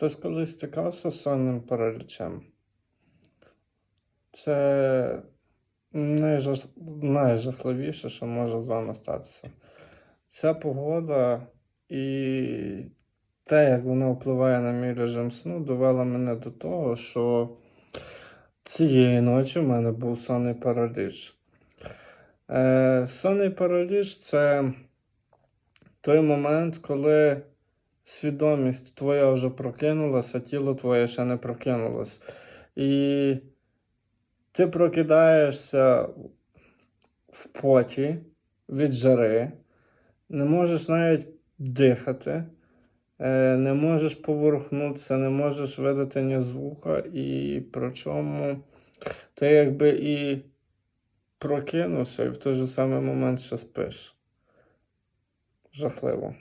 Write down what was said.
Хтось колись стикався з сонним паралічем? Це найжах... найжахливіше, що може з вами статися. Ця погода і те, як вона впливає на мій режим сну, довела мене до того, що цієї ночі в мене був сонний параліч. Е, сонний параліч це той момент, коли свідомість твоя вже прокинулася, а тіло твоє ще не прокинулось. І ти прокидаєшся в поті від жари, не можеш навіть дихати, е, не можеш поворухнутися, не можеш видати ні звука, і причому ти якби і прокинувся, і в той же самий момент ще спиш. Жахливо.